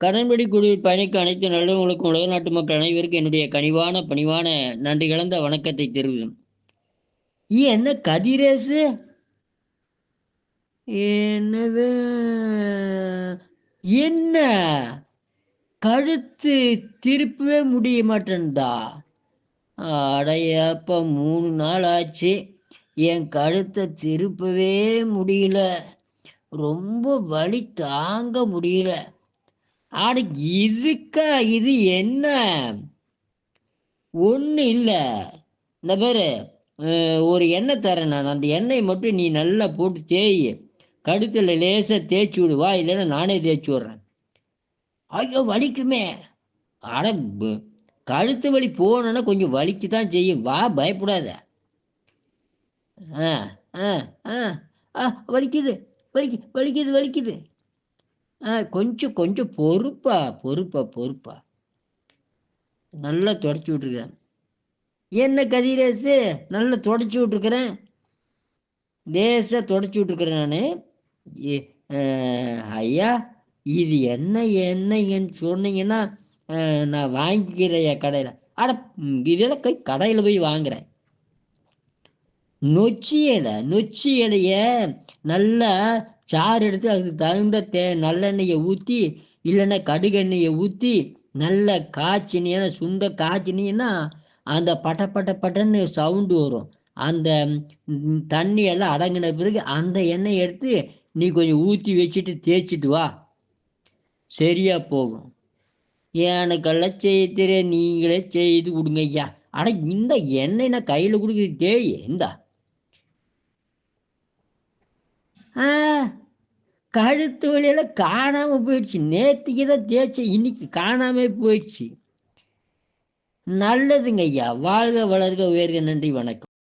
கடன்படி குழுவில் பயணிக்க அனைத்து நல்லவங்களுக்கும் உலக நாட்டு மக்கள் அனைவருக்கும் என்னுடைய கனிவான பணிவான நன்றி கலந்த வணக்கத்தை தெரிவிக்கும் என்ன கதிரேசு? என்னது? என்ன? கழுத்து திருப்பவே முடிய மாட்டேன்டா அடையப்ப மூணு நாள் ஆச்சு. என் கழுத்தை திருப்பவே முடியல. ரொம்ப வலி தாங்க முடியல. ஆட இதுக்கா இது என்ன? ஒன்றும் இல்லை. இந்த பேர் ஒரு எண்ணெய் தரேன் நான். அந்த எண்ணெய் மட்டும் நீ நல்லா போட்டு தேய் கடுத்தில் லேசாக தேய்ச்சி விடுவா இல்லைன்னா நானே தேய்ச்சி விட்றேன். ஐயோ வலிக்குமே. அட கழுத்து வலி போனோன்னா கொஞ்சம் வலிக்கு தான் செய்யும். வா பயப்படாத. ஆ ஆ ஆ ஆ வலிக்குது வலிக்கு வலிக்குது வலிக்குது. கொஞ்சம் கொஞ்சம் பொறுப்பா பொறுப்பா பொறுப்பா. நல்லா தொடச்சி விட்ருக்கிறேன் என்ன கதிரேசு நல்லா தொடச்சி விட்ருக்குறேன் லேசாக தொடச்சி விட்ருக்குறேன் நான். ஐயா இது என்ன என்னங்கன்னு சொன்னீங்கன்னா நான் வாங்கிக்கிறேன் கடையில். அட இதெல்லாம் கை கடையில் போய் வாங்குறேன். நொச்சி இலை நொச்சி இலைய நல்லா சாறு எடுத்து அதுக்கு தகுந்த தே நல்லெண்ணெயை ஊற்றி இல்லைன்னா கடுகெண்ணெயை ஊற்றி நல்லா காய்ச்சினீங்கன்னா சுண்ட காய்ச்சினீங்கன்னா அந்த பட்ட பட்ட பட்டன்னு சவுண்டு வரும். அந்த தண்ணியெல்லாம் தண்ணி எல்லாம் அடங்கின பிறகு அந்த எண்ணெயை எடுத்து நீ கொஞ்சம் ஊற்றி வச்சுட்டு தேய்ச்சிட்டு வா. சரியா போகும். எனக்கெல்லாம் செய்ய தெரியாது நீங்களே செய்து கொடுங்க ஐயா ஆனால் இந்த எண்ணெய் நான் கையில் கொடுக்குறது தேய் இந்தா ஆ கழுத்து வழியில காணாம போயிடுச்சு. நேத்திக்கு தான் தேய்ச்சேன் இன்னைக்கு காணாம போயிடுச்சு. நல்லதுங்க ஐயா வாழ்க வளர்க உயர்க நன்றி வணக்கம்.